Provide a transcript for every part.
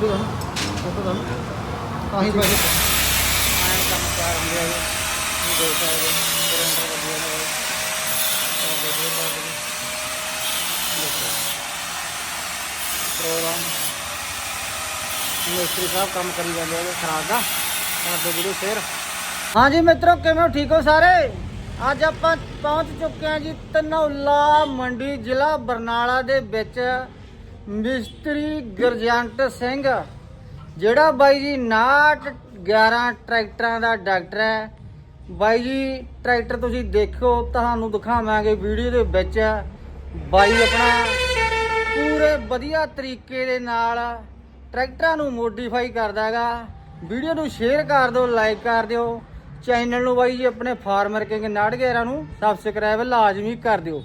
ਤਾਂ ਹੀ ਪੈਸੇ ਆਏ ਕੰਮ ਕਾਰ ਹੁੰਦੇ ਆ ਜੀ ਦੇਖ ਸਕਦੇ ਸਿਲੰਡਰ ਵਧੀਆ ਨੇ ਉਹ ਦੇਖੋ ਬਾਅਦ ਦੇਖੋ ਪ੍ਰੋਗਰਾਮ ਮਿਸਤਰੀ ਸਾਹਿਬ ਕੰਮ ਕਰੀ ਜਾਂਦੇ ਆ ਖਰਾਬ ਦਾ ਸਾਡੇ ਵੀਡੀਓ ਸ਼ੇਅਰ ਹਾਂਜੀ ਮਿੱਤਰੋ, ਕਿਵੇਂ ਹੋ? ਠੀਕ ਹੋ ਸਾਰੇ? ਅੱਜ ਆਪਾਂ ਪਹੁੰਚ ਚੁੱਕੇ ਹਾਂ ਜੀ ਧਨੌਲਾ ਮੰਡੀ ਜ਼ਿਲ੍ਹਾ ਬਰਨਾਲਾ ਦੇ ਵਿੱਚ। ਮਿਸਤਰੀ ਗੁਰਜੰਟ ਸਿੰਘ, ਜਿਹੜਾ ਬਾਈ ਜੀ 59 11 ਟਰੈਕਟਰਾਂ ਦਾ ਡਾਕਟਰ ਹੈ। ਬਾਈ ਜੀ, ਟਰੈਕਟਰ ਤੁਸੀਂ ਦੇਖੋ, ਤੁਹਾਨੂੰ ਦਿਖਾਵਾਂਗੇ ਵੀਡੀਓ ਦੇ ਵਿੱਚ। ਬਾਈ ਆਪਣਾ ਪੂਰੇ ਵਧੀਆ ਤਰੀਕੇ ਦੇ ਨਾਲ ਟਰੈਕਟਰਾਂ ਨੂੰ ਮੋਡੀਫਾਈ ਕਰਦਾ ਹੈਗਾ। ਵੀਡੀਓ ਨੂੰ ਸ਼ੇਅਰ ਕਰ ਦਿਓ ਲਾਈਕ ਕਰ ਦਿਓ। ਚੈਨਲ ਨੂੰ ਬਾਈ ਜੀ ਆਪਣੇ ਫਾਰਮਰ ਕਿੰਗ ਨਾੜਗੇਰਾਂ ਨੂੰ ਸਬਸਕ੍ਰਾਈਬ ਲਾਜ਼ਮੀ ਕਰ ਦਿਓ।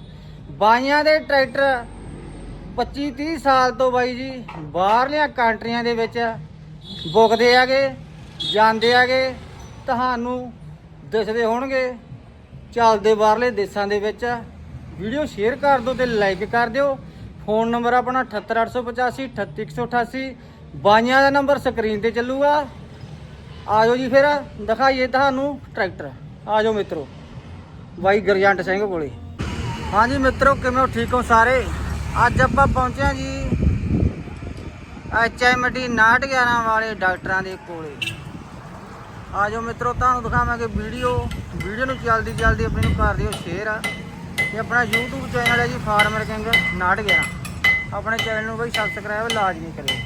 ਬਾਈਆਂ ਦੇ ਟਰੈਕਟਰ 25 30 ਸਾਲ ਤੋਂ ਬਾਈ ਜੀ ਬਾਹਰਲੀਆਂ ਕੰਟਰੀਆਂ ਦੇ ਵਿੱਚ ਬੁਕਦੇ ਆਗੇ ਜਾਂਦੇ ਆਗੇ ਤੁਹਾਨੂੰ ਦਿਸਦੇ ਹੋਣਗੇ। ਚੱਲਦੇ ਬਾਹਰਲੇ ਦੇਸ਼ਾਂ ਦੇ ਵਿੱਚ। ਵੀਡੀਓ ਸ਼ੇਅਰ ਕਰ ਦਿਓ ਤੇ ਲਾਈਕ ਕਰ ਦਿਓ। ਫੋਨ ਨੰਬਰ ਆਪਣਾ 78885 38188 ਬਾਈਆਂ ਦਾ ਨੰਬਰ ਸਕਰੀਨ ਤੇ ਚੱਲੂਗਾ। ਆਜੋ ਜੀ ਫਿਰ, ਦਿਖਾਈਏ ਤੁਹਾਨੂੰ ਟਰੈਕਟਰ। ਆਜੋ ਮਿੱਤਰੋ। ਬਾਈ ਗਰਜੰਟ ਸਿੰਘ ਕੋਲੇ। ਹਾਂਜੀ ਮਿੱਤਰੋ, ਕਿਵੇਂ ਹੋ? ਠੀਕ ਹੋ ਸਾਰੇ? ਅੱਜ ਆਪਾਂ ਪਹੁੰਚੇ ਹਾਂ ਜੀ ਐਚਐਮਡੀ 911 ਵਾਲੇ ਡਾਕਟਰਾਂ ਦੇ ਕੋਲੇ। ਆਜੋ ਮਿੱਤਰੋ, ਤੁਹਾਨੂੰ ਦਿਖਾਵਾਂਗੇ ਵੀਡੀਓ। ਵੀਡੀਓ ਨੂੰ ਜਲਦੀ ਜਲਦੀ ਆਪਣੇ ਨੂੰ ਕਰ ਦਿਓ ਸ਼ੇਅਰ ਆ ਤੇ ਆਪਣਾ YouTube ਚੈਨਲ ਹੈ ਜੀ ਫਾਰਮਰ ਕਿੰਗ 911 ਆਪਣੇ ਚੈਨਲ ਨੂੰ ਬਈ ਸਬਸਕ੍ਰਾਈਬ ਲਾਜ਼ਮੀ ਕਰਿਓ।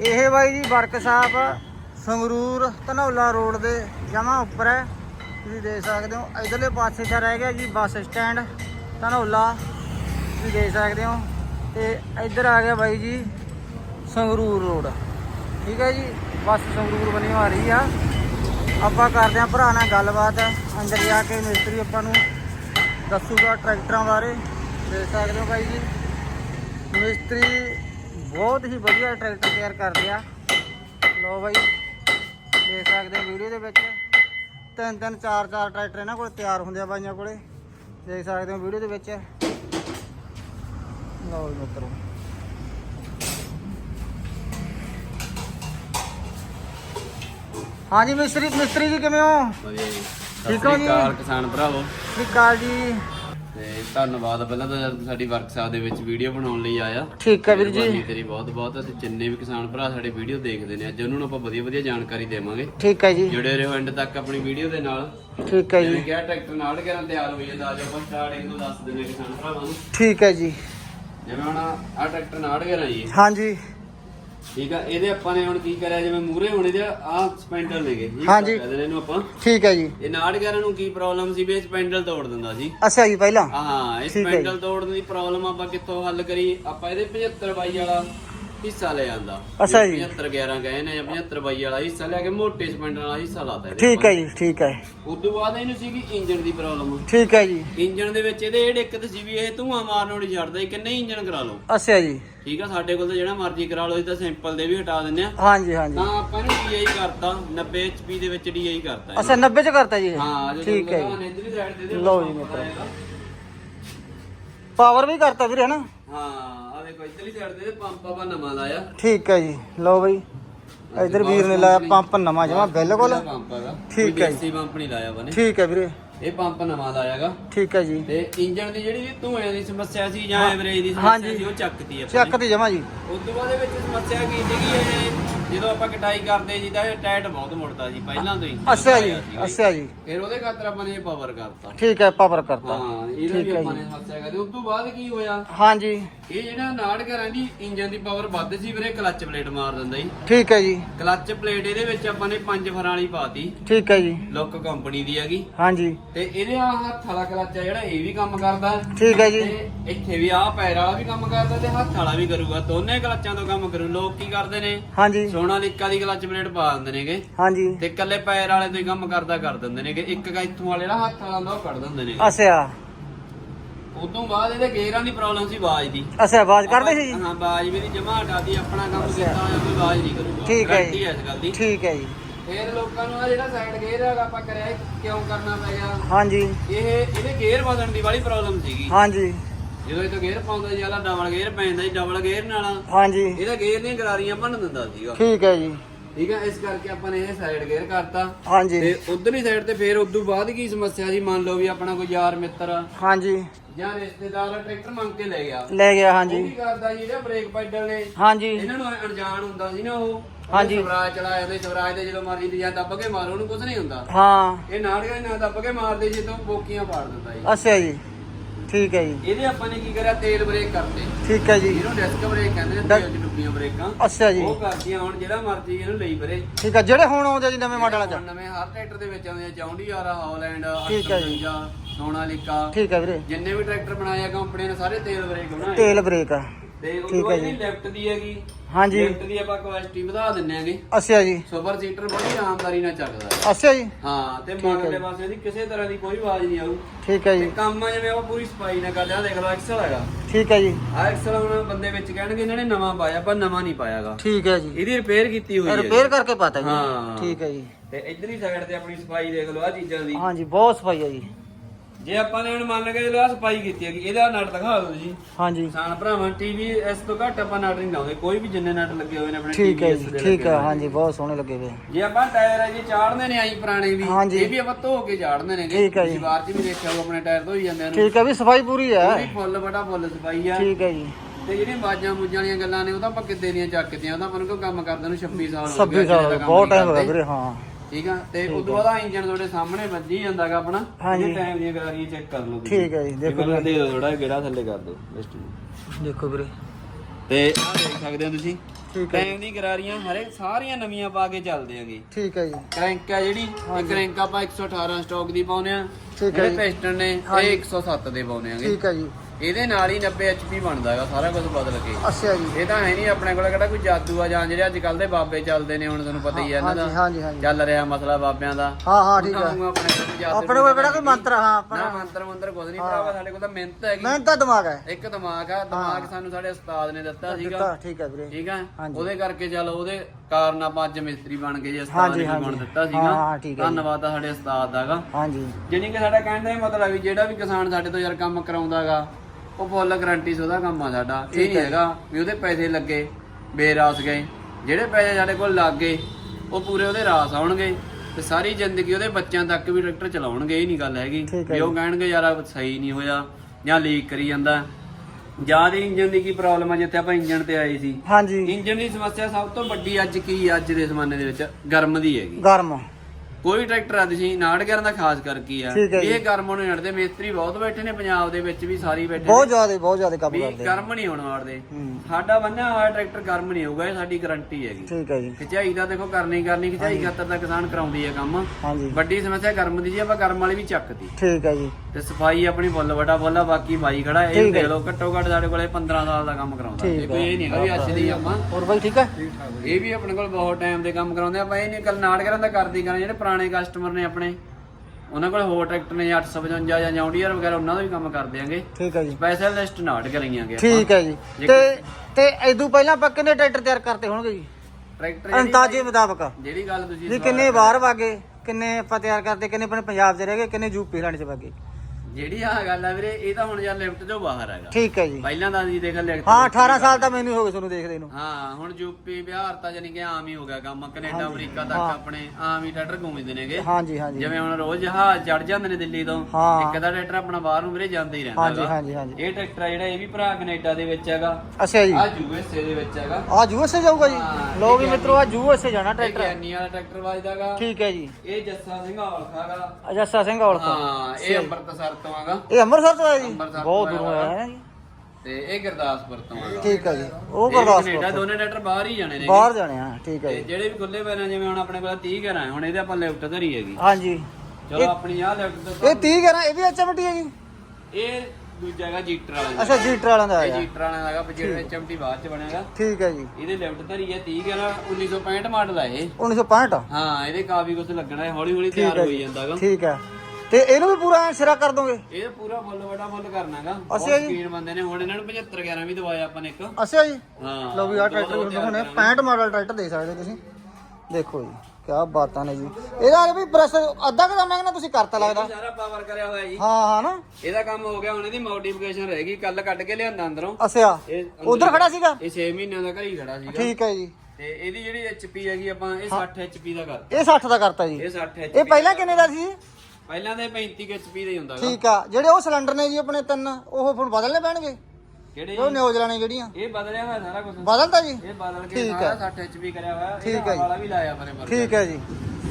ਇਹ ਬਾਈ ਜੀ ਵਰਕਸ਼ਾਪ ਸੰਗਰੂਰ ਧਨੌਲਾ ਰੋਡ ਦੇ ਜਮਾ ਉੱਪਰ ਹੈ। ਤੁਸੀਂ ਦੇਖ ਸਕਦੇ ਹੋ, ਇਧਰਲੇ ਪਾਸੇ ਦਾ ਰਹਿ ਗਿਆ ਜੀ ਬੱਸ ਸਟੈਂਡ ਧਨੌਲਾ। ਤੁਸੀਂ ਦੇਖ ਸਕਦੇ ਹੋ। ਤੇ ਇੱਧਰ ਆ ਗਿਆ ਬਾਈ ਜੀ, ਸੰਗਰੂਰ ਰੋਡ। ਠੀਕ ਹੈ ਜੀ, ਬੱਸ ਸੰਗਰੂਰ ਬਣੀ ਆ ਰਹੀ ਆ। ਆਪਾਂ ਕਰਦੇ ਆ ਭਰਾ ਨਾਲ ਗੱਲਬਾਤ, ਅੰਦਰ ਜਾ ਕੇ ਮਿਸਤਰੀ ਆਪਾਂ ਨੂੰ ਦੱਸੂਗਾ ਟਰੈਕਟਰਾਂ ਬਾਰੇ। ਦੇਖ ਸਕਦੇ ਹੋ ਬਾਈ ਜੀ, ਮਿਸਤਰੀ ਬਹੁਤ ਹੀ ਵਧੀਆ ਟਰੈਕਟਰ ਤਿਆਰ ਕਰਦੇ ਆ। ਲੋ ਬਾਈ, ਦੇਖ ਸਕਦੇ ਹੋ ਵੀਡੀਓ ਦੇ ਵਿੱਚ। ਤਿੰਨ ਤਿੰਨ ਚਾਰ ਚਾਰ ਟਰੈਕਟਰ ਇਹਨਾਂ ਕੋਲ ਤਿਆਰ ਹੁੰਦੇ ਆ ਬਾਈਆਂ ਕੋਲੇ। ਦੇਖ ਸਕਦੇ ਹੋ ਵੀਡੀਓ ਦੇ ਵਿੱਚ। ਜੀ ਮਿੱਤਰੋ ਹਾਂਜੀ ਮਿਸਤਰੀ ਮਿਸਤਰੀ ਜੀ ਕਿਵੇਂ ਹੋ? ਵਧੀਆ ਜੀ। ਠੀਕ ਹੋ ਜੀ? ਸਤਿ ਸ੍ਰੀ ਅਕਾਲ ਕਿਸਾਨ ਭਰਾਵੋ। ਸਤਿ ਸ਼੍ਰੀ ਅਕਾਲ ਜੀ। ਤੇ ਧੰਨਵਾਦ ਪਹਿਲਾਂ ਤਾਂ ਸਾਡੀ ਵਰਕਸ਼ਾਪ ਦੇ ਵਿੱਚ ਵੀਡੀਓ ਬਣਾਉਣ ਲਈ ਆਇਆ। ਠੀਕ ਹੈ ਵੀਰ ਜੀ। ਮਿਹਰਬਾਨੀ ਤੇਰੀ ਬਹੁਤ ਬਹੁਤ ਤੇ ਜਿੰਨੇ ਵੀ ਕਿਸਾਨ ਭਰਾ ਸਾਡੇ ਵੀਡੀਓ ਦੇਖਦੇ ਨੇ ਅੱਜ ਉਹਨਾਂ ਨੂੰ ਆਪਾਂ ਵਧੀਆ ਵਧੀਆ ਜਾਣਕਾਰੀ ਦੇਵਾਂਗੇ। ਠੀਕ ਹੈ ਜੀ। ਜੁੜੇ ਰਹੋ ਐਂਡ ਤੱਕ ਆਪਣੀ ਵੀਡੀਓ ਦੇ ਨਾਲ। ਠੀਕ ਹੈ ਜਿਵੇਂ ਜੀ ਕਿਹਾ ਟਰੈਕਟਰ ਨਾਲ ਕਿਹਨਾਂ ਤਿਆਰ ਹੋਈ ਜਾਂਦਾ ਅੱਜ ਆਪਾਂ ਸਟਾਰਟਿੰਗ ਤੋਂ ਦੱਸ ਦਿੰਦੇ ਕਿਸਾਨ ਭਰਾਵਾਂ ਨੂੰ। ਠੀਕ ਹੈ ਜੀ। ਜਿਵੇਂ ਹੁਣ ਆ ਟਰੈਕਟਰ ਨਾਲ ਗਿਆ ਜੀ। ਹਾਂਜੀ। ਠੀਕ ਆ ਇਹਦੇ ਆਪਾਂ ਨੇ ਹੁਣ ਕੀ ਕਰਿਆ ਜਿਵੇਂ ਮੂਰੇ ਹੋਣੇ ਦੇ ਆ ਸਪੈਂਡਲ ਨੇਗੇ ਹਾਂਜੀ। ਕਹਿੰਦੇ ਨੇ ਇਹਨੂੰ ਆਪਾਂ। ਠੀਕ ਹੈ ਜੀ। ਇਹ ਨਾੜ ਗਿਆਰਾਂ ਨੂੰ ਕੀ ਪ੍ਰੋਬਲਮ ਸੀ ਵੀ ਇਹ ਸਪੈਂਡਲ ਤੋੜ ਦਿੰਦਾ ਸੀ। ਅੱਛਾ ਜੀ ਪਹਿਲਾਂ। ਹਾਂ ਇਸ ਠੀਕ ਹੈ ਪੈਂਡਲ ਤੋੜਨ ਦੀ ਪ੍ਰੋਬਲਮ ਆਪਾਂ ਕਿੱਥੋਂ ਹੱਲ ਕਰੀ ਆਪਾਂ ਇਹਦੇ 75 ਬਾਈ ਵਾਲਾ ਹਿੱਸਾ ਲੈ ਜਾਂਦਾ ਅੱਛਾ ਜੀ। 75 11 ਗਏ ਨੇ ਜਾਂ 75 ਬਾਈ ਵਾਲਾ ਹਿੱਸਾ ਲੈ ਕੇ ਮੋਟੇ ਸਪੈਂਡਲ ਵਾਲਾ ਹਿੱਸਾ ਲਾਤਾ ਇਹਦੇ ਠੀਕ ਹੈ ਜੀ ਠੀਕ ਹੈ। ਉਸ ਤੋਂ ਬਾਅਦ ਇਹਨੂੰ ਸੀਗੀ ਇੰਜਨ ਦੀ ਪ੍ਰੋਬਲਮ ਠੀਕ ਹੈ ਜੀ। ਇੰਜਨ ਦੇ ਵਿੱਚ ਇਹਦੇ ਇਹ ਦਿੱਕਤ ਸੀ ਵੀ ਇਹ ਧੂਆਂ ਮਾਰਨੋਂ ਨਹੀਂ ਛੱਡਦਾ ਇਹ ਕਿੰਨੇ ਇੰਜਨ ਕਰਾ ਲਓ। ਅੱਛਾ ਜੀ। ਠੀਕ ਆ ਸਾਡੇ ਕੋਲ ਤਾਂ ਜਿਹੜਾ ਮਰਜ਼ੀ ਕਰਾ ਲਓ ਇਹ ਤਾਂ ਸਿੰਪਲ ਦੇ ਵੀ ਹਟਾ ਦਿੰਦੇ ਆ। ਹਾਂਜੀ ਹਾਂਜੀ। ਤਾਂ ਆਪਾਂ ਇਹਨੂੰ DI ਕਰਤਾ 90 HP ਦੇ ਵਿੱਚ DI ਕਰਤਾ ਅੱਛਾ 90 ਚ ਕਰਤਾ ਜੀ ਇਹ? ਹਾਂ ਠੀਕ ਹੈ ਜੀ। ਸਾਈਡ ਲਓ ਜੀ ਮਿੱਤਰੋ। ਪਾਵਰ ਵੀ ਕਰਤਾ ਵੀਰੇ ਹਨਾ? ਹਾਂ ਆ ਦੇਖੋ ਇਧਰਲੀ ਸਾਈਡ ਤੇ ਪੰਪ ਆਪਾਂ ਨਵਾਂ ਲਾਇਆ। ਠੀਕ ਹੈ ਜੀ ਲਓ ਬਈ ਇਧਰ ਵੀਰ ਨੇ ਲਾਇਆ ਪੰਪ ਨਵਾਂ ਜਮਾ ਬਿਲਕੁਲ। ਪੰਪ ਹੈਗਾ। ਠੀਕ ਹੈ ਜੀ। ਪੰਪ ਨਹੀਂ ਲਾਇਆ ਬਨੇ ਠੀਕ ਹੈ ਵੀਰੇ। ਇਹ ਪੰਪ ਨਵਾਂ ਲਾਇਆਗਾ। ਠੀਕ ਹੈ ਜੀ। ਤੇ ਇੰਜਨ ਦੀ ਜਿਹੜੀ ਧੂਏ ਦੀ ਸਮੱਸਿਆ ਸੀ ਜਾਂ ਐਵਰੇਜ ਦੀ। ਸਮੱਸਿਆ ਸੀ ਉਹ ਚੱਕਤੀ ਆਪਾਂ ਚੱਕ ਤੇ ਜਮਾ ਜੀ। ਉਸ ਤੋਂ ਬਾਅਦ ਦੇ ਵਿੱਚ ਸਮੱਸਿਆ ਕੀ ਸੀਗੀ ਇਹ ਜਦੋਂ ਆਪਾਂ ਕਟਾਈ ਕਰਦੇ ਜੀ ਤਾਂ ਇਹ ਟਾਇਟ ਬਹੁਤ ਮੁੜਦਾ ਸੀ ਪਹਿਲਾਂ ਤੋਂ ਹੀ। ਅੱਛਾ ਜੀ। ਅੱਛਾ ਜੀ। ਫਿਰ ਉਹਦੇ ਖਾਤਰ ਆਪਾਂ ਨੇ ਇਹ ਪਾਵਰ ਕਰਤਾ। ਠੀਕ ਹੈ ਪਾਵਰ ਕਰਤਾ। ਹਾਂ ਇਹਦਾ ਵੀ ਆਪਾਂ ਜੀ। ਨੇ ਸਮੱਸਿਆ ਕਰਦੇ ਉਸ ਤੋਂ ਬਾਅਦ ਕੀ ਹੋਇਆ? ਹਾਂਜੀ। ਇਹ ਜਿਹੜਾ ਨਾੜ ਘਰਾਂ ਦੀ ਇੰਜਨ ਦੀ ਪਾਵਰ ਵੱਧ ਸੀ ਵੀਰੇ ਕਲੱਚ ਪਲੇਟ ਮਾਰ ਦਿੰਦਾ ਜੀ। ਠੀਕ ਹੈ ਜੀ। ਕਲੱਚ ਪਲੇਟ ਇਹਦੇ ਵਿੱਚ ਆਪਾਂ ਨੇ ਪੰਜ ਫਰਾਂ ਵਾਲੀ ਪਾਤੀ। ਠੀਕ ਹੈ ਜੀ। ਲੁੱਕ ਕੰਪਨੀ ਦੀ ਹੈਗੀ। ਹਾਂਜੀ। ਤੇ ਇਹਦੇ ਆ ਹੱਥ ਵਾਲਾ ਕਲੱਚ ਆ ਜਿਹੜਾ ਇਹ ਵੀ ਕੰਮ ਕਰਦਾ। ਠੀਕ ਹੈ ਜੀ। ਤੇ ਇੱਥੇ ਵੀ ਆ ਪੈਰ ਵਾਲਾ ਵੀ ਕੰਮ ਕਰਦਾ ਤੇ ਹੱਥ ਵਾਲਾ ਵੀ ਕਰੂਗਾ। ਦੋਨੇ ਕਲੱਚਾਂ ਤੋਂ ਕੰਮ ਕਰੂ। ਲੋਕ ਕੀ ਕਰਦੇ ਨੇ? ਹਾਂਜੀ। ਸੋਨਾਲੀਕਾ ਦੀ ਕਲੱਚ ਪਲੇਟ ਪਾ ਦਿੰਦੇ ਨੇਗੇ। ਹਾਂਜੀ। ਤੇ ਇਕੱਲੇ ਪੈਰ ਵਾਲੇ ਤੋਂ ਹੀ ਕੰਮ ਕਰਦਾ ਕਰ ਦਿੰਦੇ ਨੇਗੇ। ਇੱਕ ਗਾ ਇੱਥੋਂ ਵਾਲੇ ਜਿਹੜਾ ਹੱਥ ਵਾਲਾ ਹੁੰਦਾ ਉਹ ਕੱਢ ਦਿੰਦੇ ਨੇ ਅੱਛਾ। ਉਦੋਂ ਬਾਅਦ ਇਹਦੇ ਗੇਅਰਾਂ ਦੀ ਪ੍ਰੋਬਲਮ ਸੀ ਆਵਾਜ਼ ਦੀ। ਅੱਛਾ ਆਵਾਜ਼ ਕਰਦੇ ਸੀ ਜੀ? ਹਾਂ ਆਵਾਜ਼ ਵੀ ਦੀ ਜਮਾ ਹਟਾਦੀ ਆਪਣਾ ਕੰਮ ਕੀਤਾ ਹੋਇਆ ਕੋਈ ਆਵਾਜ਼ ਨਹੀਂ ਕਰੂਗਾ। ਠੀਕ ਹੈ ਜੀ। Guarantee ਇਸ ਗੱਲ ਦੀ। ਠੀਕ ਹੈ ਜੀ। ਫੇਰ ਲੋਕਾਂ ਨੂੰ ਆ ਜਿਹੜਾ ਸਾਈਡ ਗੇਅਰ ਹੈਗਾ ਆਪਾਂ ਕਰਿਆ ਕਿਉਂ ਕਰਨਾ ਪੈ ਗਿਆ? ਹਾਂਜੀ। ਇਹ ਇਹਦੇ ਗੇਅਰ ਵਧਣ ਦੀ ਵਾਲੀ ਪ੍ਰੋਬਲਮ ਸੀਗੀ। ਹਾਂਜੀ। ਜਦੋਂ ਇਹ ਤੋਂ ਗੇਅਰ ਪਾਉਂਦਾ ਜੀ ਆਲਾ ਡਬਲ ਗੇਅਰ ਪੈਂਦਾ ਜੀ ਡਬਲ ਗੇਅਰ ਨਾਲ। ਹਾਂਜੀ। ਇਹਦਾ ਗੇਅਰ ਦੀਆਂ ਗਰਾਰੀਆਂ ਭੰਨ ਦਿੰਦਾ ਸੀਗਾ। ਠੀਕ ਹੈ ਜੀ। ਠੀਕ ਹੈ ਇਸ ਕਰਕੇ ਆਪਾਂ ਨੇ ਇਹ ਸਾਈਡ ਗੇਅਰ ਕਰਤਾ। ਹਾਂਜੀ। ਤੇ ਉਧਰਲੀ ਸਾਈਡ ਤੇ ਫੇਰ ਉਦੋਂ ਬਾਅਦ ਕੀ ਸਮੱਸਿਆ ਜੀ? ਮੰਨ ਲਓ ਵੀ ਆਪਣਾ ਕੋਈ ਯਾਰ ਮਿੱਤਰ ਹਾਂਜੀ। ਜਾਂ ਰਿਸ਼ਤੇਦਾਰ ਟਰੈਕਟਰ ਮੰਗ ਕੇ ਲੈ ਗਿਆ। ਲੈ ਗਿਆ ਹਾਂਜੀ। ਕੀ ਕਰਦਾ ਜੀ ਜਿਹੜਾ ਬ੍ਰੇਕ ਪੈਡਲ ਨੇ। ਹਾਂਜੀ। ਇਹਨਾਂ ਨੂੰ ਅਣਜਾਣ ਹੁੰਦਾ ਸੀ ਨਾ ਉਹ। ਹਾਂਜੀ। ਸਵਰਾਜ ਚਲਾ ਜਾਂਦੇ ਸਵਰਾਜ ਦੇ ਜਦੋਂ ਮਰਜ਼ੀ ਜਾਂ ਦੱਬ ਕੇ ਮਾਰੋ ਉਹਨੂੰ ਕੁਝ ਨਹੀਂ ਹੁੰਦਾ। ਹਾਂ। ਇਹ ਨਾੜੀਆਂ ਨਾ ਦੱਬ ਕੇ ਮਾਰਦੇ ਜੀ ਤਾਂ ਬੋਕੀਆਂ ਪਾੜ ਦਿੰਦਾ ਜੀ। ਅੱਛਾ ਜੀ। ਠੀਕ ਹੈ ਜੀ। ਇਹਦੇ ਆਪਾਂ ਨੇ ਕੀ ਕਰਿਆ? ਤੇਲ ਬ੍ਰੇਕ ਕਰਤੇ। ਠੀਕ ਹੈ ਜੀ। ਇਹਨੂੰ ਡਿਸਕ ਬ੍ਰੇਕ ਕਹਿੰਦੇ ਨੇ ਤੇਲ ਚ ਡੁੱਬੀਆਂ ਬ੍ਰੇਕਾਂ ਅੱਛਾ ਜੀ। ਉਹ ਕਰਦੀਆਂ ਹੁਣ ਜਿਹੜਾ ਮਰਜ਼ੀ ਇਹਨੂੰ ਲਈ ਪਰੇ ਠੀਕ ਹੈ ਜਿਹੜੇ ਹੁਣ ਆਉਂਦੇ ਜੀ ਨਵੇਂ ਮਾਡਲਾਂ ਹੁਣ ਨਵੇਂ ਹਰ ਟਰੈਕਟਰ ਦੇ ਵਿੱਚ ਆਉਂਦੇ ਆ ਜੌਂਡੀਆਰ ਹਾਲੈਂਡ ਠੀਕ ਹੈ ਜੀ। 855 ਸੋਨਾਲੀਕਾ। ਠੀਕ ਹੈ ਵੀਰੇ। ਜਿੰਨੇ ਵੀ ਟਰੈਕਟਰ ਬਣਾਏ ਆ ਕੰਪਨੀ ਨੇ ਸਾਰੇ ਤੇਲ ਬ੍ਰੇਕ ਬਣਾਏ ਤੇਲ ਬ੍ਰੇਕ ਆ। ਤੇ ਉਹ ਠੀਕ ਹੈ ਜੀ। ਲੈਫਟ ਦੀ ਹੈਗੀ ਹਾਂਜੀ। ਲੈਫਟ ਦੀ ਆਪਾਂ ਕੁਆਲਿਟੀ ਵਧਾ ਦਿੰਨੇ ਆਗੇ ਅੱਛਾ ਜੀ। ਸੁਪਰ ਸੀਟਰ ਬੜੀ ਆਰਾਮਦਾਰੀ ਨਾਲ ਚੱਲਦਾ ਹੈ। ਅੱਛਾ ਜੀ। ਹਾਂ ਤੇ ਮਗਰਲੇ। ਪਾਸੇ ਦੀ ਕਿਸੇ ਤਰ੍ਹਾਂ ਦੀ ਕੋਈ ਆਵਾਜ਼ ਨਹੀਂ ਆਊ। ਠੀਕ ਹੈ ਤੇ ਜੀ ਕੰਮ ਆ ਜਿਵੇਂ ਆਪਾਂ ਪੂਰੀ ਸਫ਼ਾਈ ਨਾਲ ਕਰਦੇ ਆ ਦੇਖ ਲਓ ਐਕਸਲ ਹੈਗਾ। ਠੀਕ ਹੈ ਜੀ। ਆ ਐਕਸਲ ਹੁਣ ਬੰਦੇ ਵਿੱਚ ਕਹਿਣਗੇ ਇਹਨਾਂ ਨੇ ਨਵਾਂ ਪਾਇਆ ਪਰ ਨਵਾਂ ਨਹੀਂ ਪਾਇਆਗਾ। ਠੀਕ ਹੈ ਜੀ। ਇਹਦੀ ਰਿਪੇਅਰ ਕੀਤੀ ਹੋਈ ਹੈ ਰਿਪੇਅਰ ਕਰਕੇ ਪਾਤਾ ਜੀ। ਹਾਂ। ਠੀਕ ਹੈ ਜੀ। ਤੇ ਇਧਰਲੀ ਸਾਈਡ ਤੇ ਆਪਣੀ ਸਫ਼ਾਈ ਦੇਖ ਲਓ ਆ ਚੀਜ਼ਾਂ ਦੀ। ਹਾਂਜੀ ਬਹੁਤ ਸਫ਼ਾਈ ਹੈ ਜੀ। ਜੇ ਆਪਾਂ ਨੇ ਹੁਣ ਮੰਨ ਕੇ ਚਲੋ ਸਫ਼ਾਈ ਕੀਤੀ ਹੈਗੀ ਇਹਦਾ ਨਟ ਦਿਖਾ ਦਿਓ ਜੀ। ਹਾਂਜੀ। ਕਿਸਾਨ ਭਰਾਵਾਂ ਟੀਵੀ ਇਸ ਤੋਂ ਘੱਟ ਆਪਾਂ ਨਟ ਨਹੀਂ ਲਾਉਂਦੇ ਕੋਈ ਵੀ ਜਿੰਨੇ ਨਟ ਲੱਗੇ ਹੋਏ ਨੇ ਆਪਣੇ ਠੀਕ ਹੈ TVS ਜੀ ਦੇ ਠੀਕ ਹੈ। ਹਾਂਜੀ ਬਹੁਤ ਸੋਹਣੇ ਲੱਗੇ ਵੇ ਜੇ ਆਪਾਂ ਟਾਇਰ ਆ ਜੀ ਚਾੜਨੇ ਨੇ ਆਈ ਪੁਰਾਣੇ ਵੀ ਹਾਂਜੀ। ਇਹ ਵੀ ਆਪਾਂ ਧੋ ਕੇ ਚਾੜਨੇ ਨੇ ਠੀਕ ਹੈ ਜੀ। ਬਾਹਰ ਚ ਵੀ ਦੇਖਿਆ ਹੋਊ ਆਪਣੇ ਟਾਇਰ ਧੋਈ ਜਾਂਦੇ ਨੇ। ਠੀਕ ਹੈ ਵੀ ਸਫ਼ਾਈ ਪੂਰੀ ਹੈ। ਪੂਰੀ ਫੁੱਲ ਬਟਾ ਫੁੱਲ ਸਫ਼ਾਈ ਆ। ਠੀਕ ਹੈ ਜੀ। ਤੇ ਜਿਹੜੀਆਂ ਬਾਜਾਂ ਬੂਜਾਂ ਵਾਲੀਆਂ ਗੱਲਾਂ ਨੇ ਉਹ ਤਾਂ ਆਪਾਂ ਕਿੱਦੇ ਦੀਆਂ ਚੱਕਦੀਆਂ ਉਹਦਾ ਆਪਾਂ ਨੂੰ ਕੋਈ ਕੰਮ ਕਰਦੇ ਨੂੰ 26 ਸਾਲ ਹੋ 26 ਗਏ ਸਾਲ ਜਿਹੜਾ ਕੰਮ ਬਹੁਤ ਟਾਈਮ ਹੋ ਗਿਆ। ਵੀਰੇ ਹਾਂ। ਠੀਕ ਆ? ਤੇ ਉਦੋਂ ਬਾਅਦ ਇੰਜਨ ਤੁਹਾਡੇ ਸਾਹਮਣੇ ਵੱਜੀ ਜਾਂਦਾਗਾ ਆਪਣਾ। ਹਾਂਜੀ। ਟਾਈਮ ਦੀਆਂ ਗਰਾਰੀਆਂ ਚੈੱਕ ਕਰ ਲਓ ਤੁਸੀਂ। ਠੀਕ ਹੈ ਜੀ ਦੇਖੋ ਪਹਿਲਾਂ ਦੇ ਥੋੜਾ ਗੇੜਾ ਥੱਲੇ ਕਰ ਦਿਓ ਲਿਸਟ ਨੂੰ ਦੇਖੋ ਵੀਰੇ। ਤੇ ਆਹ ਦੇਖ ਸਕਦੇ ਹੋ ਤੁਸੀਂ। ਹੈ ਟਾਈਮ ਦੀ ਗਰਾਰੀਆਂ ਹਰੇ ਸਾਰੀਆਂ ਨਵੀਆਂ ਪਾ ਕੇ ਚੱਲਦੇ ਆਂਗੇ ਠੀਕ ਹੈ ਜੀ। ਕ੍ਰੈਂਕ ਆ ਜਿਹੜੀ ਕ੍ਰੈਂਕ ਆਪਾਂ 118 ਸਟਾਕ ਦੀ ਪਾਉਨੇ ਆ ਠੀਕ ਹੈ ਜੀ। ਪਿਸਟਨ ਨੇ। ਇਹ 107 ਦੇ ਪਾਉਨੇ ਆਂਗੇ ਠੀਕ ਹੈ ਜੀ। ਇਹਦੇ ਨਾਲ ਹੀ 90 HP ਬਣਦਾ ਹੈਗਾ ਸਾਰਾ ਕੁਝ ਬਦਲ ਕੇ। ਅੱਛਾ ਜੀ। ਇਹ ਤਾਂ ਹੈ ਨਹੀਂ ਆਪਣੇ ਕੋਲ ਕਿਹੜਾ ਕੋਈ ਜਾਦੂ ਆ ਜਾਂ ਜਿਹੜੇ ਅੱਜ ਕੱਲ ਦੇ ਬਾਬੇ ਚੱਲਦੇ ਨੇ ਹੁਣ ਤੁਹਾਨੂੰ ਪਤਾ ਹੀ ਹੈ ਇਹਨਾਂ ਦਾ ਹਾਂਜੀ ਹਾਂਜੀ ਚੱਲ ਰਿਹਾ ਮਸਲਾ ਬਾਬਿਆਂ ਦਾ। ਹਾਂ ਹਾਂ ਠੀਕ ਹੈ ਆਪਣੇ ਕੋਲ ਜਾਦੂ ਆਪਣੇ ਕੋਲ ਕਿਹੜਾ ਕੋਈ ਮੰਤਰ ਹਾਂ ਨਾ ਆਪਣਾ ਮੰਤਰ ਮੰਤਰ ਕੁਝ ਨਹੀਂ ਭਰਾਵਾ ਸਾਡੇ ਕੋਲ ਤਾਂ ਮਿਹਨਤ ਹੈਗੀ। ਮਿਹਨਤ ਦਾ ਦਿਮਾਗ ਹੈ। ਇੱਕ ਦਿਮਾਗ ਆ ਦਿਮਾਗ ਸਾਨੂੰ ਸਾਡੇ ਉਸਤਾਦ ਨੇ ਦਿੱਤਾ ਸੀਗਾ। ਦਿੱਤਾ ਠੀਕ ਹੈ ਵੀਰੇ। ਠੀਕ ਹੈ। ਉਹਦੇ ਕਰਕੇ ਚੱਲ ਉਹਦੇ ਕਾਰਨ ਆਪਾਂ ਅੱਜ ਮਿਸਤਰੀ ਬਣ ਗਏ ਜੀ ਉਸਤਾਦ ਨੇ ਹਾਂਜੀ। ਦਿੱਤਾ ਸੀਗਾ। ਧੰਨਵਾਦ ਆ ਸਾਡੇ ਉਸਤਾਦ ਦਾਗਾ ਹਾਂਜੀ। ਜਾਣੀ ਕਿ ਸਾਡਾ ਕਹਿਣ ਦਾ ਮਤਲਬ ਵੀ ਜਿਹੜਾ ਵੀ ਕਿਸਾਨ ਸਾਡੇ ਤੋਂ ਯਾਰ ਕੰਮ ਕਰਾਉਂਦਾਗਾ ਉਹ ਫੁੱਲ ਗਾਰੰਟੀ ਉਹਦਾ ਕੰਮ ਆ ਸਾਡਾ। ਇਹ ਨਹੀਂ ਹੈਗਾ ਵੀ ਉਹਦੇ ਪੈਸੇ ਲੱਗੇ ਬੇਰਾਸ ਗਏ। ਜਿਹੜੇ ਪੈਸੇ ਸਾਡੇ ਕੋਲ ਲੱਗ ਗਏ ਉਹ ਪੂਰੇ ਉਹਦੇ ਰਾਸ ਆਉਣਗੇ ਤੇ ਸਾਰੀ ਜ਼ਿੰਦਗੀ ਉਹਦੇ ਬੱਚਿਆਂ ਤੱਕ ਵੀ ਟਰੈਕਟਰ ਚਲਾਉਣਗੇ ਇਹ ਨਹੀਂ ਗੱਲ ਹੈਗੀ। ਵੀ ਉਹ ਕਹਿਣਗੇ ਯਾਰ ਸਹੀ ਨਹੀਂ ਹੋਇਆ ਜਾਂ ਲੀਕ ਕਰੀ ਜਾਂਦਾ। ਜਾਂ ਦੇ ਇੰਜਨ ਦੀ ਕੀ ਪ੍ਰੋਬਲਮ ਆ ਜਿੱਥੇ ਆਪਾਂ ਇੰਜਨ ਤੇ ਆਏ ਸੀ। ਹਾਂਜੀ। ਇੰਜਨ ਦੀ ਸਮੱਸਿਆ ਸਭ ਤੋਂ ਵੱਡੀ ਅੱਜ ਕੀ ਅੱਜ ਦੇ ਜ਼ਮਾਨੇ ਦੇ ਵਿੱਚ? ਗਰਮ ਦੀ ਹੈਗੀ। ਗਰਮ। ਕੋਈ ਟਰੈਕਟਰ ਆ ਤੁਸੀਂ ਨਾੜ ਕਰਨ ਦਾ ਖਾਸ ਕਰ ਕੀ ਆ? ਠੀਕ ਹੈ ਜੀ। ਇਹ ਗਰਮ ਹੋਣੇ ਨੜਦੇ ਮਿਸਤਰੀ ਬਹੁਤ ਬੈਠੇ ਨੇ ਪੰਜਾਬ ਦੇ ਵਿੱਚ ਵੀ ਸਾਰੀ ਬੈਠੇ ਬਹੁਤ ਨੇ। ਜ਼ਿਆਦਾ ਬਹੁਤ ਜ਼ਿਆਦਾ ਕੰਮ ਵੀ ਕਰਦੇ ਆ। ਗਰਮ ਨਹੀਂ ਹੋਣ ਹੂੰ। ਸਾਡਾ ਬੰਨਿਆ ਹੋਇਆ ਟਰੈਕਟਰ ਗਰਮ ਨਹੀਂ ਹੋਊਗਾ ਇਹ ਸਾਡੀ ਗਾਰੰਟੀ ਹੈਗੀ। ਠੀਕ ਹੈ ਜੀ। ਖਿਚਾਈ ਦਾ ਦੇਖੋ ਕਰਨੀ ਕਰਨੀ ਖਿਚਾਈ ਖਾਤਰ ਤਾਂ ਕਿਸਾਨ ਕਰਾਉਂਦੀ ਹੈ ਕੰਮ। ਹਾਂਜੀ। ਵੱਡੀ ਸਮੱਸਿਆ ਗਰਮ ਦੀ ਜੀ ਆਪਾਂ ਗਰਮ ਵਾਲੀ ਵੀ ਚੱਕਦੀ ਠੀਕ ਹੈ ਜੀ। ਤੇ ਸਫ਼ਾਈ ਆਪਣੀ ਫੁੱਲ ਵੱਡਾ ਫੁੱਲਾ ਬਾਕੀ ਬਾਈ ਖੜਾ ਇਹ ਠੀਕ ਹੈ। ਦੇਖ ਲਓ ਘੱਟੋ ਘੱਟ ਸਾਡੇ ਕੋਲੇ 15 ਸਾਲ ਦਾ ਕੰਮ ਕਰਾਉਂਦਾ। ਠੀਕ ਕੋਈ ਇਹ ਨਹੀਂ ਹੈਗਾ ਵੀ ਅੱਜ ਦੀ ਆਪਾਂ। ਹੋਰ ਬਾਈ ਠੀਕ ਹੈ? ਇਹ ਵੀ ਆਪਣੇ ਕੋਲ ਬਹੁਤ ਟਾਈਮ ਦੇ ਕੰਮ ਕਰਾਉਂਦੇ ਆ ਆਪਾਂ ਇਹ ਨਹੀਂ ਕੱਲ ਨਾੜ ਕਰਨ ਦਾ ਕਰਦੀ ਕਰਾਂ ਜਿਹੜੇ ਪੁਰਾਣੇ ਕਸਟਮਰ ਨੇ ਆਪਣੇ। ਉਹਨਾਂ ਕੋਲ ਹੋਰ ਟਰੈਕਟਰ ਨੇ 855 ਜਾਂ ਜੌਂਡੀਅਰ ਵਗੈਰਾ ਉਹਨਾਂ ਦਾ ਵੀ ਕੰਮ ਕਰ ਦਿਆਂਗੇ। ਠੀਕ ਹੈ ਜੀ। ਸਪੈਸ਼ਲਿਸਟ ਨਾੜ ਕਰਾਈਆਂਗੇ ਠੀਕ ਹੈ ਜੀ। ਤੇ ਤੇ ਇਦੋਂ ਪਹਿਲਾਂ ਆਪਾਂ ਕਿੰਨੇ ਟਰੈਕਟਰ ਤਿਆਰ ਕਰਤੇ ਹੋਣਗੇ ਜੀ? ਟਰੈਕਟਰ ਜਿਹੜੀ- ਅੰਦਾਜ਼ੇ ਮੁਤਾਬਕ। ਜਿਹੜੀ ਗੱਲ ਤੁਸੀਂ ਵੀ ਕਿੰਨੇ ਬਾਹਰ ਵਾਗੇ ਕਿੰਨੇ ਆਪਾਂ ਤਿਆਰ ਕਰਦੇ ਕਿੰਨੇ ਆਪਣੇ ਪੰਜਾਬ 'ਚ ਰਹਿ ਗਏ ਕਿੰਨੇ ਯੂਪੀ ਹਰਿਆਣੇ 'ਚ ਵਾਗੇ। ਜਿਹੜੀ ਆ ਗੱਲ ਆ ਵੀਰੇ ਇਹ ਤਾਂ ਹੁਣ ਯਾਰ ਲਿਫਟ ਤੋਂ ਬਾਹਰ ਹੈਗਾ। ਠੀਕ ਹੈ ਜੀ। ਪਹਿਲਾਂ ਦਾ ਜੀ ਦੇਖ ਲਿਖਤ ਹਾਂ 18 ਸਾਲ ਤਾਂ ਮੈਨੂੰ ਹੋ ਗਏ ਤੁਹਾਨੂੰ ਦੇਖਦੇ ਨੂੰ। ਹਾਂ ਹੁਣ ਯੂਪੀ ਬਿਹਾਰ ਤਾਂ ਜਾਨੀ ਕਿ ਆਮ ਹੀ ਹੋ ਗਿਆ ਕੰਮ ਕੈਨੇਡਾ ਅਮਰੀਕਾ ਤੱਕ। ਆਪਣੇ ਆਮ ਹੀ ਟਰੈਕਟਰ ਘੁੰਮਦੇ ਨੇਗੇ। ਹਾਂਜੀ ਹਾਂਜੀ। ਜਿਵੇਂ ਹੁਣ ਰੋਜ਼ ਜਹਾਜ਼ ਚੜ ਜਾਂਦੇ ਨੇ ਦਿੱਲੀ ਤੋਂ। ਇੱਕ ਦਾ ਟਰੈਕਟਰ ਆਪਣਾ ਬਾਹਰ ਨੂੰ ਵੀਰੇ ਜਾਂਦਾ ਹੀ ਰਹਿੰਦਾ ਹਾਂਜੀ। ਹਾਂਜੀ ਹਾਂਜੀ। ਇਹ ਟਰੈਕਟਰ ਜਿਹੜਾ ਇਹ ਵੀ ਭਰਾ ਕੈਨੇਡਾ ਦੇ ਵਿੱਚ ਹੈਗਾ। ਅੱਛਾ ਜੀ। ਆ ਯੂਐਸਏ ਦੇ ਵਿੱਚ ਹੈਗਾ। ਆ ਯੂਐਸਏ ਜਾਊਗਾ ਜੀ? ਲੋ ਵੀ ਮਿੱਤਰੋ ਆ ਯੂਐਸਏ ਜਾਣਾ ਟਰੈਕਟਰ। ਗਿਆਨੀ ਵਾਲਾ ਟਰੈਕਟਰ ਵੱਜਦਾਗਾ। ਠੀਕ ਹੈ ਜੀ। ਇਹ ਜੱਸਾ ਸਿੰਘ ਔਲਖਾਗਾ ਅਜੱਸਾ ਸਿੰਘ ਔਲਖ। ਹਾਂ ਇਹ ਅੰਮ੍ਰਿਤਸਰ ਤੋਂ ਇਹ ਅੰਮ੍ਰਿਤਸਰ ਤੋਂ ਆਇਆ ਜੀ? ਅੰਮ੍ਰਿਤਸਰ ਬਹੁਤ ਦੂਰੋਂ ਆਇਆ ਹੈ ਜੀ। ਤੇ ਇਹ ਗੁਰਦਾਸਪੁਰ ਤੋਂ ਹੈਗਾ ਠੀਕ ਹੈ ਜੀ। ਉਹ ਇਹ ਕੈਨੇਡਾ ਗੁਰਦਾਸਪੁਰ ਦੋਨੇ ਟਰੈਕਟਰ ਬਾਹਰ ਹੀ ਜਾਣੇ ਨੇ। ਬਾਹਰ ਜਾਣੇ ਆ ਠੀਕ ਹੈ ਤੇ ਜੀ। ਜਿਹੜੇ ਵੀ ਖੁੱਲੇ ਨੇ ਜਿਵੇਂ ਹੁਣ ਆਪਣੇ ਕੋਲ 30 ਘਰਾਂ ਹੁਣ ਇਹਦੇ ਆਪਾਂ ਲਿਫਟ ਧਰੀ ਹੈਗੀ। ਹਾਂਜੀ। ਚਲੋ ਆਪਣੀ ਆਹ ਲਿਫਟ ਤੋਂ ਇਹ 30 ਕਰਾਂ ਇਹ ਵੀ ਐਚਐਮਟੀ ਹੈ ਜੀ? ਇਹ ਦੂਜਾ ਹੈਗਾ ਜੀਟਰ ਵਾਲਾ। ਅੱਛਾ ਜੀਟਰ ਵਾਲਿਆਂ ਦਾ ਇਹ ਆਇਆ ਜੀਟਰ ਵਾਲਾ ਦਾ ਹੈਗਾ ਪਰ ਜਿਹੜਾ ਚਮਟੀ ਬਾਅਦ ਚ ਬਣਿਆਗਾ ਠੀਕ ਹੈ ਜੀ। ਇਹਦੇ ਲਿਫਟ ਧਰੀ ਹੈ 30 ਘਰਾਂ 1965 ਮਾਡਲ ਆ ਇਹ। 1965 ਹਾਂ ਇਹਦੇ ਕਾਫੀ ਕੁਝ ਲੱਗਣਾ ਹੈ ਹੌਲੀ ਹੌਲੀ ਤਿਆਰ ਹੋਈ ਜਾਂਦਾਗਾ ਠੀਕ ਹੈ। ਤੇ ਇਹਨੂੰ ਵੀ ਪੂਰਾ ਐਂ ਸਿਰਾ ਕਰ ਦੋਗੇ? ਇਹ ਪੂਰਾ ਫੁੱਲ ਵੱਡਾ ਫੁੱਲ ਕਰਨਾਗਾ ਅੱਛਾ ਜੀ। ਸਕੀਨ ਬੰਦੇ ਨੇ। ਹੁਣ ਇਹਨਾਂ ਨੂੰ 75 11 ਵੀ ਦਵਾਇਆ ਆਪਾਂ ਨੇ ਇੱਕ। ਅੱਛਾ ਜੀ। ਹਾਂ ਲਓ ਵੀ ਆ ਟਰੈਕਟਰ ਵੀ ਹੁੰਦੇ ਹੋਣੇ 65 ਮਾਡਲ ਟਰੈਕਟਰ ਦੇ ਸਕਦੇ ਤੁਸੀਂ। ਦੇਖੋ ਜੀ ਕੀ ਬਾਤਾਂ ਨੇ ਜੀ। ਇਹਦਾ ਵੀ ਪ੍ਰੈਸ ਅੱਧਾ ਕੁ ਮੈਂ ਕਹਿੰਦਾ ਤੁਸੀਂ ਕਰਤਾ ਲੱਗਦਾ। ਸਾਰਾ ਪਾਵਰ ਕਰਿਆ ਹੋਇਆ ਜੀ। ਹਾਂ ਹਾਂ ਨਾ। ਇਹਦਾ ਕੰਮ ਹੋ ਗਿਆ ਹੁਣ ਇਹਦੀ ਮੋਡੀਫਿਕੇਸ਼ਨ ਰਹਿ ਗਈ। ਕੱਲ ਕੱਢ ਕੇ ਲਿਆਂਦਾ ਅੰਦਰੋਂ। ਅੱਛਾ। ਇਹ ਉਧਰ ਖੜਾ ਸੀਗਾ? ਇਹ 6 ਮਹੀਨਿਆਂ ਦਾ ਘਰ ਖੜਾ ਸੀਗਾ। ਠੀਕ ਹੈ ਜੀ। ਤੇ ਇਹਦੀ ਜਿਹੜੀ ਐਚਪੀ ਹੈਗੀ ਆਪਾਂ ਇਹ 60 ਐਚਪੀ ਦਾ ਕਰ ਇਹ 60 ਦਾ ਕਰਤਾ ਜੀ। ਇਹ 60 ਇਹ ਐਚਪੀ ਪਹਿਲਾਂ ਕਿੰਨੇ ਦਾ ਸੀ? ਪਹਿਲਾਂ ਤੇ 35 ਐਚਪੀ ਦਾ ਹੀ ਹੁੰਦਾ ਗਾ। ਠੀਕ ਆ ਜਿਹੜੇ ਉਹ ਸਿਲੰਡਰ ਨੇ ਜੀ ਆਪਣੇ ਤਿੰਨ ਉਹ ਹੁਣ ਬਦਲਨੇ ਪੈਣਗੇ? ਕਿਹੜੇ ਉਹ ਨਿਊਜ਼ਲਾਂ ਜਿਹੜੀਆਂ? ਇਹ ਬਦਲਿਆ ਹੋਇਆ ਸਾਰਾ ਕੁਝ ਬਦਲਤਾ ਜੀ। ਇਹ ਬਦਲ ਕੇ ਠੀਕ ਸਾਰਾ 60 ਐਚਪੀ ਕਰਿਆ ਹੋਇਆ ਠੀਕ ਜੀ। ਵਾਲਾ ਵੀ ਲਾਇਆ ਪਰੇ ਮਰ ਠੀਕ ਹੈ ਜੀ।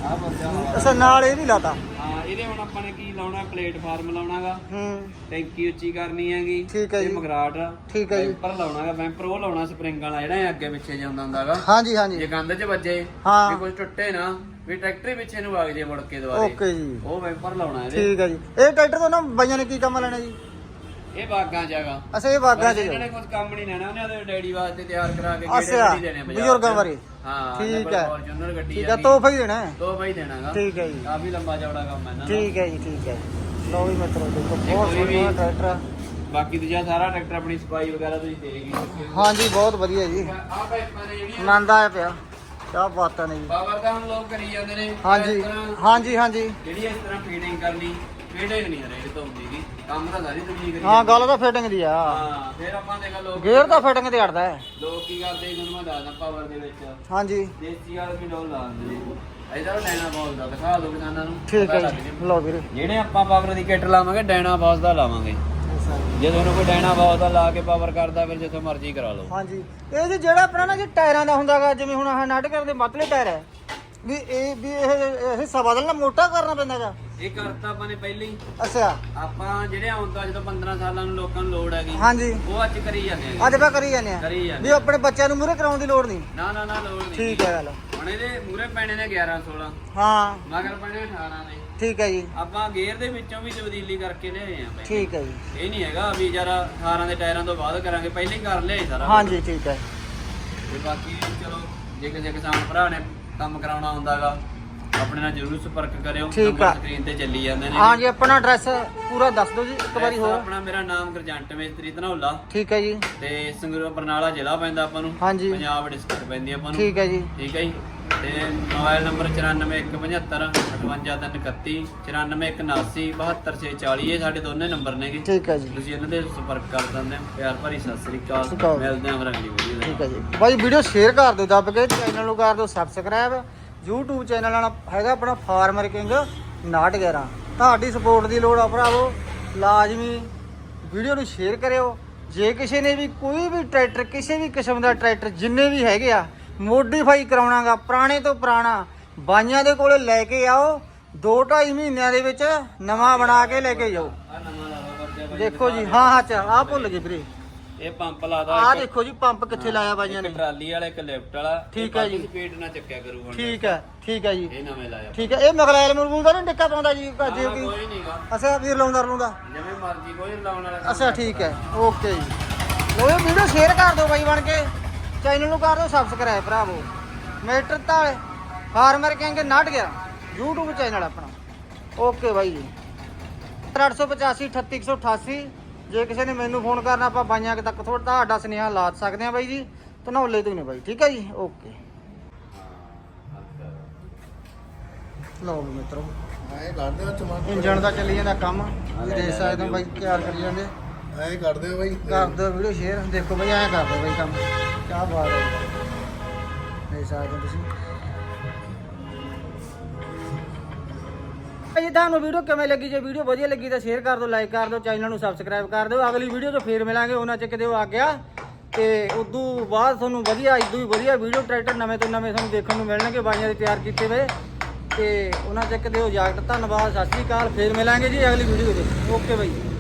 ਆ ਬੰਦਿਆ ਅੱਛਾ ਨਾਲ ਇਹ ਵੀ ਲਾਤਾ। ਹਾਂ ਇਹਦੇ ਹੁਣ ਆਪਾਂ ਨੇ ਕੀ ਲਾਉਣਾ? ਪਲੇਟਫਾਰਮ ਲਾਉਣਾਗਾ। ਹੂੰ। ਟੈਂਕੀ ਉੱਚੀ ਕਰਨੀ ਹੈਗੀ। ਠੀਕ ਹੈ ਤੇ ਜੀ। ਮਗਰਾਟ। ਠੀਕ ਹੈ ਜੀ। ਵੈਂਪਰ ਲਾਉਣਾਗਾ ਵੈਂਪਰ ਉਹ ਲਾਉਣਾ ਸਪਰਿੰਗ ਵਾਲਾ ਜਿਹੜਾ ਇਹ ਅੱਗੇ ਪਿੱਛੇ ਜਾਂਦਾ ਹੁੰਦਾਗਾ। ਹਾਂਜੀ ਹਾਂਜੀ। ਜੇ ਗੰਦ 'ਚ ਵੱਜੇ ਹਾਂ। ਵੀ ਕੁਝ ਟੁੱਟੇ ਨਾ ਵੀ ਟਰੈਕਟਰ ਹੀ ਪਿੱਛੇ ਨੂੰ ਵਗ ਜੇ ਮੁੜ ਕੇ ਦੁਬਾਰੇ। ਓਕੇ ਜੀ। ਉਹ ਵੈਂਪਰ ਲਾਉਣਾ ਇਹਦੇ। ਠੀਕ ਹੈ ਜੀ। ਇਹ ਟਰੈਕਟਰ ਤੋਂ ਨਾ ਬਾਈਆਂ ਨੇ ਕੀ ਕੰਮ ਲੈਣਾ ਜੀ? ਇਹ ਬਾਗਾਂ ਜਗਾ। ਅੱਛਾ ਇਹ ਬਾਗਾਂ 'ਚ ਇਹਨਾਂ ਨੇ ਕੁਝ ਕੰਮ ਨਹੀਂ ਲੈਣਾ ਉਹਨੇ ਉਹਦੇ ਡੈਡੀ ਵਾਸਤੇ ਤਿਆਰ ਕਰਾ ਕੇ ਅੱਛਾ, ਨਹੀਂ ਦੇਣੇ ਬਾਜ਼ਾਰ। ਬਜ਼ੁਰਗਾਂ ਬਾਰੇ। ਹਾਂ ਠੀਕ ਹੈ। ਫੋਰਚੂਨਰ ਗੱਡੀ ਠੀਕ ਆ ਤੋਹਫਾ ਹੀ ਦੇਣਾ ਹੈ। ਦੋ ਬਾਈ ਦੇਣਾਗਾ ਠੀਕ ਹੈ ਜੀ। ਕਾਫੀ ਲੰਬਾ ਚੌੜਾ ਕੰਮ ਹੈ ਨਾ ਠੀਕ ਹੈ ਜੀ ਠੀਕ ਹੈ। ਲਓ ਵੀ ਮਿੱਤਰੋ ਦੇਖੋ ਬਹੁਤ ਸੋਹਣਾ ਟਰੈਕਟਰ ਆ। ਬਾਕੀ ਦੂਜਾ ਸਾਰਾ ਟਰੈਕਟਰ ਆਪਣੀ ਸਫ਼ਾਈ ਵਗੈਰਾ ਤੁਸੀਂ ਦੇਗੀ ਹਾਂਜੀ ਬਹੁਤ ਵਧੀਆ ਜੀ। ਆਹ ਪਾਈਪਾਂ ਨੇ ਜਿਹੜੀਆਂ ਆਨੰਦ ਆਇਆ ਪਿਆ। ਕਿਆ ਬਾਤਾਂ ਨੇ ਜੀ ਪਾਵਰ ਦਾ ਹੁਣ ਲੋਕ ਕਰੀ ਜਾਂਦੇ ਨੇ। ਹਾਂਜੀ ਇਸ ਤਰ੍ਹਾਂ ਹਾਂਜੀ ਹਾਂਜੀ। ਜਿਹੜੀ ਇਸ ਤਰ੍ਹਾਂ ਫੀਡਿੰਗ ਕਰਨੀ ਫੀਡਿੰਗ ਨਹੀਂ ਰਹੇ ਤੋਂ ਹੁੰਦੀਗੀ ਕੰਮ ਤਾਂ ਸਾਰੀ ਦੁਨੀਆ ਕਰੀ ਹਾਂ ਗੱਲ ਤਾਂ ਫਿਟਿੰਗ ਦੀ ਆ। ਹਾਂ ਫਿਰ ਆਪਾਂ ਦੇਖਾ ਲੋਕ ਗੇਅਰ ਤਾਂ ਫਿਟਿੰਗ ਤੇ ਅੜਦਾ ਹੈ। ਲੋਕ ਕੀ ਕਰਦੇ ਇਹਨਾਂ ਨੂੰ ਮੈਂ ਦੱਸਦਾ ਪਾਵਰ ਦੇ ਵਿੱਚ। ਹਾਂਜੀ। ਦੇਸੀ ਵਾਲ ਵੀ ਲੋਕ ਲਾਉਂਦੇ ਨੇ। ਇਹਦਾ ਡੈਨਾ ਬਾਲ ਦਾ ਦਿਖਾ ਦੋ ਕਿਸਾਨਾਂ ਨੂੰ। ਠੀਕ ਪਤਾ ਹੈ ਲੱਗ ਜੀ ਜੇ। ਲਓ ਵੀਰੇ। ਜਿਹੜੇ ਆਪਾਂ ਪਾਵਰ ਦੀ ਕਿੱਟ ਲਾਵਾਂਗੇ ਡੈਨਾ ਬਾਸ ਦਾ ਲਾਵਾਂਗੇ। ਜੇ ਤੁਹਾਨੂੰ ਕੋਈ ਡੈਨਾ ਬਾਸ ਦਾ ਲਾ ਕੇ ਪਾਵਰ ਕਰਦਾ ਫਿਰ ਜਿੱਥੋਂ ਮਰਜ਼ੀ ਕਰਾ ਲਓ। ਹਾਂਜੀ। ਇਹ ਜੀ ਜਿਹੜਾ ਆਪਣਾ ਨਾ ਜੀ ਟਾਇਰਾਂ ਦਾ ਹੁੰਦਾਗਾ ਜਿਵੇਂ ਹੁਣ ਆਹ ਨਾਟਕਰ ਦੇ ਮਤਲੇ ਟਾਇਰ ਹੈ। ਵੀ ਇਹ ਵੀ ਇਹ ਹਿੱਸਾ ਬਦਲਣਾ ਮੋਟਾ ਕਰਨਾ ਪੈਂਦਾਗਾ। ਇਹ ਕਰਤਾ ਆਪਾਂ ਨੇ ਪਹਿਲਾਂ ਹੀ। ਅੱਛਾ। ਆਪਾਂ ਜਿਹੜੇ ਹੁਣ ਤੋਂ ਜਦੋਂ 15 ਸਾਲਾਂ ਨੂੰ ਲੋਕਾਂ ਨੂੰ ਲੋੜ ਹੈਗੀ ਹਾਂਜੀ। ਉਹ ਅੱਜ ਕਰੀ ਜਾਂਦੇ ਆ। ਅੱਜ ਆਪਾਂ ਕਰੀ ਜਾਂਦੇ ਆ। ਕਰੀ ਜਾਂਦੇ ਵੀ ਆਪਣੇ ਬੱਚਿਆਂ ਨੂੰ ਮੂਰੇ ਕਰਾਉਣ ਦੀ ਲੋੜ ਨਹੀਂ। ਨਾ ਨਾ ਨਾ ਲੋੜ ਨਹੀਂ। ਠੀਕ ਹੈ ਗੱਲ। ਹੁਣ ਇਹਦੇ ਮੂਰੇ ਪੈਣੇ ਨੇ 11 16 ਹਾਂ। ਮਗਰ ਪੈਣੇ 18 ਨੇ। ਠੀਕ ਹੈ ਜੀ। ਆਪਾਂ ਗੇਅਰ ਦੇ ਵਿੱਚੋਂ ਵੀ ਤਬਦੀਲੀ ਕਰਕੇ ਲਿਆਏ ਆ ਪਹਿਲਾਂ। ਠੀਕ ਹੈ ਜੀ। ਇਹ ਨਹੀਂ ਹੈਗਾ ਵੀ ਯਾਰ 18 ਦੇ ਟਾਇਰਾਂ ਤੋਂ ਬਾਅਦ ਕਰਾਂਗੇ ਪਹਿਲਾਂ ਹੀ ਕਰ ਲਿਆਏ ਸਾਰਾ ਹਾਂਜੀ ਠੀਕ ਹੈ। ਤੇ ਬਾਕੀ ਚਲੋ ਜੇ ਕਿਸੇ ਕਿਸਾਨ ਭਰਾ ਨੇ ਕੰਮ ਕਰਾਉਣਾ ਹੁੰਦਾਗਾ ਆਪਣੇ ਨਾਲ ਜਰੂਰ ਸੰਪਰਕ ਕਰਿਓ। ਠੀਕ ਆ। ਸਕਰੀਨ ਤੇ ਚੱਲੀ ਜਾਂਦੇ ਨੇ। ਹਾਂਜੀ ਆਪਣਾ ਐਡਰੈਸ ਪੂਰਾ ਦੱਸ ਦਿਓ ਜੀ ਇੱਕ ਵਾਰੀ ਐਸਾ ਹੋਰ। ਆਪਣਾ ਮੇਰਾ ਨਾਮ ਗਰਜੰਟ ਮੇਸਤਰੀ ਧਨੌਲਾ। ਠੀਕ ਹੈ ਜੀ। ਤੇ ਸੰਗਰੂਰ ਬਰਨਾਲਾ ਜ਼ਿਲ੍ਹਾ ਪੈਂਦਾ ਆਪਾਂ ਨੂੰ। ਹਾਂਜੀ। ਪੰਜਾਬ ਡਿਸਟ੍ਰਿਕਟ ਪੈਂਦੀ ਆਪਾਂ ਨੂੰ। ਠੀਕ ਹੈ ਜੀ। ਠੀਕ ਹੈ ਜੀ। ਤੇ ਮੋਬਾਈਲ ਨੰਬਰ 9417 58331 94179 72640 ਇਹ ਸਾਡੇ ਦੋਨੇ ਨੰਬਰ ਨੇਗੇ। ਠੀਕ ਹੈ ਜੀ। ਤੁਸੀਂ ਇਹਨਾਂ ਦੇ ਸੰਪਰਕ ਕਰ ਸਕਦੇ ਹੋ। ਪਿਆਰ ਭਰੀ ਸਤਿ ਸ੍ਰੀ ਅਕਾਲ। ਸ਼੍ਰੀ ਅਕਾਲ। ਮਿਲਦੇ ਹਾਂ ਫਿਰ ਅਗਲੀ ਵੀਡੀਓ ਦੇ ਠੀਕ ਹੈ ਜੀ। ਬਾਈ ਵੀਡੀਓ ਸ਼ੇਅਰ ਕਰ ਦਿਓ ਦੱਬ ਕੇ। ਚੈਨਲ ਨੂੰ ਕਰ ਦਿਓ ਸਬਸਕ੍ਰਾਈਬ YouTube ਚੈਨਲ ਨਾਲ ਹੈਗਾ ਆਪਣਾ ਫਾਰਮਰ ਕਿੰਗ 911 ਤੁਹਾਡੀ ਸਪੋਰਟ ਦੀ ਲੋੜ ਆ ਭਰਾਵੋ। ਲਾਜ਼ਮੀ ਵੀਡੀਓ ਨੂੰ ਸ਼ੇਅਰ ਕਰਿਓ। ਜੇ ਕਿਸੇ ਨੇ ਵੀ ਕੋਈ ਵੀ ਟਰੈਕਟਰ ਕਿਸੇ ਵੀ ਕਿਸਮ ਦਾ ਟਰੈਕਟਰ ਜਿੰਨੇ ਵੀ ਹੈਗੇ ਆ ਮੋਡੀਫਾਈ ਕਰਾਉਣਾਗਾ ਪੁਰਾਣੇ ਤੋਂ ਪੁਰਾਣਾ। ਬਾਈਆਂ ਦੇ ਕੋਲੇ ਲੈ ਕੇ ਆਓ 2.5 ਮਹੀਨਿਆਂ ਦੇ ਵਿੱਚ ਨਵਾਂ ਬਣਾ ਕੇ ਲੈ ਕੇ ਜਾਓ। ਆ ਦੇਖੋ ਜੀ ਹਾਂ ਹਾਂ ਚ ਆਹ ਭੁੱਲ ਗਏ ਵੀਰੇ। ਇਹ ਪੰਪ ਲਾਦਾ ਆਹ ਦੇਖੋ ਜੀ ਪੰਪ ਕਿੱਥੇ ਲਾਇਆ ਬਾਈਆਂ ਨੇ। ਟਰਾਲੀ ਵਾਲਾ ਇੱਕ ਲਿਫਟ ਵਾਲਾ। ਠੀਕ ਹੈ ਜੀ। ਸਪੀਡ ਨਾਲ ਚੱਕਿਆ ਕਰੂ ਹੁਣ। ਠੀਕ ਹੈ ਠੀਕ ਹੈ ਜੀ। ਇਹ ਨਵੇਂ ਲਾਇਆ। ਠੀਕ ਹੈ ਇਹ ਮਗਲੈਲ ਮਰਬੂਲ ਦਾ ਨਹੀਂ ਟਿੱਕਾ ਪਾਉਂਦਾ ਜੀ ਕੀ? ਕੋਈ ਨਹੀਂਗਾ ਅੱਛਾ ਵੀਰ ਲਾਉਂਦਾ ਲਾਉਂਦਾ। ਜਿਵੇਂ ਮਰਜ਼ੀ ਕੋਈ ਲਾਉਣ ਵਾਲਾ ਅੱਛਾ ਠੀਕ ਹੈ ਓਕੇ ਜੀ। ਲੋ ਵੀਡੀਓ ਸ਼ੇਅਰ ਕਰ ਦਿਓ ਬਾਈ ਬਣ ਕੇ। ਚੈਨਲ ਨੂੰ ਕਰ ਦਿਓ ਸਬਸਕ੍ਰਾਈਬ ਭਰਾਵੋ। ਮੀਟਰ ਤਾਲ ਫਾਰਮਰ ਕਿੰਗ ਨਟ ਗਿਆ। YouTube ਚੈਨਲ ਆਪਣਾ। ਓਕੇ ਬਾਈ ਜੀ। 385 38188 ਜੇ ਕਿਸੇ ਨੇ ਮੈਨੂੰ ਫੋਨ ਕਰਨਾ ਆਪਾਂ ਬਾਈਆਂ ਤੱਕ ਥੋੜਾ ਤੁਹਾਡਾ ਸੁਨੇਹਾ ਲਾ ਸਕਦੇ ਆ ਬਾਈ ਜੀ। ਧਨੌਲੇ ਤੋਂ ਨੇ ਬਾਈ ਠੀਕ ਹੈ ਜੀ? ਓਕੇ ਲਓ ਮਿੱਤਰੋ। ਐਂ ਕਰਦੇ ਆ ਟਮਾਟਰ ਇੰਜਣ ਦਾ ਚੱਲੀ ਜਾਂਦਾ ਕੰਮ। ਤੁਸੀਂ ਦੇਖ ਸਕਦੇ ਹੋ ਬਾਈ ਤਿਆਰ ਕਰੀ ਜਾਂਦੇ। ਐਂ ਕਰਦੇ ਆ ਬਾਈ। ਕਰ ਦਿਓ ਵੀਡੀਓ ਸ਼ੇਅਰ ਦੇਖੋ ਬਾਈ ਐਂ ਕਰ ਦਿਓ ਬਾਈ ਕੰਮ। ਕੀ ਬਾਤ ਹੈ। ਦੇਖ ਸਕਦੇ ਹੋ ਤੁਸੀਂ। ਭਾਈ, ਤੁਹਾਨੂੰ ਵੀਡੀਓ ਕਿਵੇਂ ਲੱਗੀ? ਜੇ ਵੀਡੀਓ ਵਧੀਆ ਲੱਗੀ ਤਾਂ ਸ਼ੇਅਰ ਕਰ ਦਿਓ ਲਾਈਕ ਕਰ ਦਿਓ ਚੈਨਲ ਨੂੰ ਸਬਸਕ੍ਰਾਈਬ ਕਰ ਦਿਓ। ਅਗਲੀ ਵੀਡੀਓ 'ਚ ਫੇਰ ਮਿਲਾਂਗੇ। ਉਹਨਾਂ ਚ ਕਿਤੇ ਉਹ ਆ ਗਿਆ। ਤੇ ਉਦੋਂ ਬਾਅਦ ਤੁਹਾਨੂੰ ਵਧੀਆ, ਇਦੋਂ ਵੀ ਵਧੀਆ ਵੀਡੀਓ ਟਰੈਕਟਰ ਨਵੇਂ ਤੋਂ ਨਵੇਂ ਤੁਹਾਨੂੰ ਦੇਖਣ ਨੂੰ ਮਿਲਣਗੇ, ਬਾਈਆਂ ਦੇ ਤਿਆਰ ਕੀਤੇ ਹੋਏ। ਤੇ ਉਹਨਾਂ ਚ ਕਿਤੇ ਉਹ ਇਜਾਜ਼ਤ ਧੰਨਵਾਦ, ਸਤਿ ਸ਼੍ਰੀ ਅਕਾਲ। ਫੇਰ ਮਿਲਾਂਗੇ ਜੀ ਅਗਲੀ ਵੀਡੀਓ 'ਚ। Okay bye.